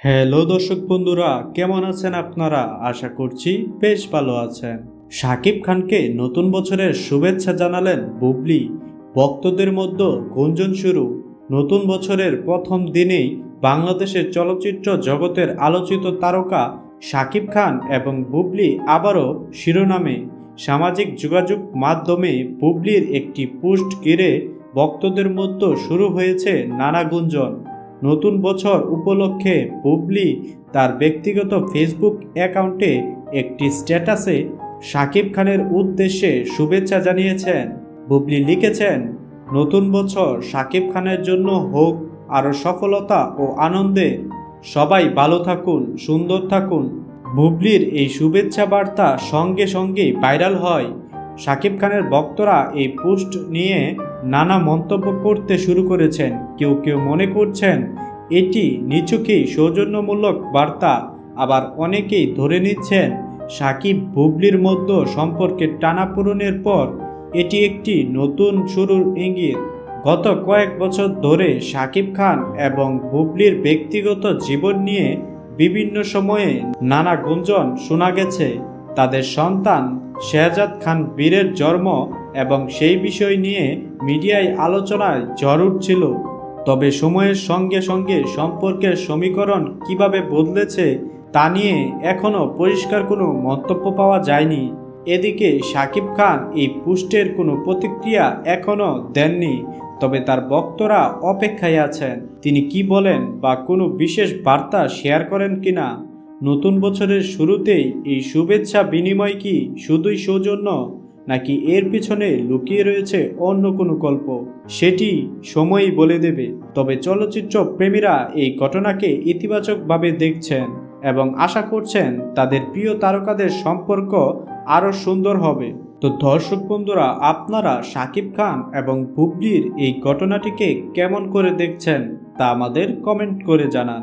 Hello দর্শক বন্ধুরা, কেমন আছেন আপনারা? আশা করছি বেশ ভালো আছেন। শাকিব খানকে নতুন বছরের শুভেচ্ছা জানালেন বুবলি। ভক্তদের মধ্যে গুঞ্জন শুরু। নতুন বছরের প্রথম দিনেই বাংলাদেশের চলচ্চিত্র জগতের আলোচিত তারকা শাকিব খান এবং বুবলি আবারও শিরোনামে। সামাজিক যোগাযোগ মাধ্যমে বুবলির একটি পোস্ট ঘিরে ভক্তদের মধ্যে শুরু হয়েছে নানা গুঞ্জন। নতুন বছর উপলক্ষে বুবলি তার ব্যক্তিগত ফেসবুক অ্যাকাউন্টে একটি স্ট্যাটাসে শাকিব খানের উদ্দেশ্যে শুভেচ্ছা জানিয়েছেন। বুবলি লিখেছেন, নতুন বছর শাকিব খানের জন্য হোক, আরও সফলতা ও আনন্দে। সবাই ভালো থাকুন, সুন্দর থাকুন। বুবলির এই শুভেচ্ছা বার্তা সঙ্গে সঙ্গেই ভাইরাল হয়। শাকিব খানের ভক্তরা এই পোস্ট নিয়ে নানা মন্তব্য করতে শুরু করেছেন। কেউ কেউ মনে করছেন, এটি নিচুকেই সৌজন্যমূলক বার্তা, আবার অনেকেই ধরে নিচ্ছেন, সাকিব বুবলির মধ্যে সম্পর্কের টানাপূরণের পর এটি একটি নতুন শুরুর ইঙ্গিত। গত কয়েক বছর ধরে সাকিব খান এবং বুবলির ব্যক্তিগত জীবন নিয়ে বিভিন্ন সময়ে নানা গুঞ্জন শোনা গেছে। তাদের সন্তান শেহজাদ খান বীরের জন্ম এবং সেই বিষয় নিয়ে মিডিয়ায় আলোচনায় ঝড় উঠছিল। তবে সময়ের সঙ্গে সঙ্গে সম্পর্কের সমীকরণ কীভাবে বদলেছে তা নিয়ে এখনও পরিষ্কার কোনো মন্তব্য পাওয়া যায়নি। এদিকে শাকিব খান এই পুষ্টের কোনো প্রতিক্রিয়া এখনও দেননি, তবে তার বক্তরা অপেক্ষায় আছেন। তিনি কি বলেন বা কোনো বিশেষ বার্তা শেয়ার করেন কিনা নতুন বছরের শুরুতেই এই শুভেচ্ছা বিনিময় কি শুধুই সৌজন্য, নাকি এর পিছনে লুকিয়ে রয়েছে অন্য কোনো গল্প? সেটি সময়ই বলে দেবে। তবে চলচ্চিত্র প্রেমীরা এই ঘটনাকে ইতিবাচকভাবে দেখছেন এবং আশা করছেন তাদের প্রিয় তারকাদের সম্পর্ক আরও সুন্দর হবে। তো দর্শক বন্ধুরা, আপনারা শাকিব খান এবং বুবলির এই ঘটনাটিকে কেমন করে দেখছেন তা আমাদের কমেন্ট করে জানান।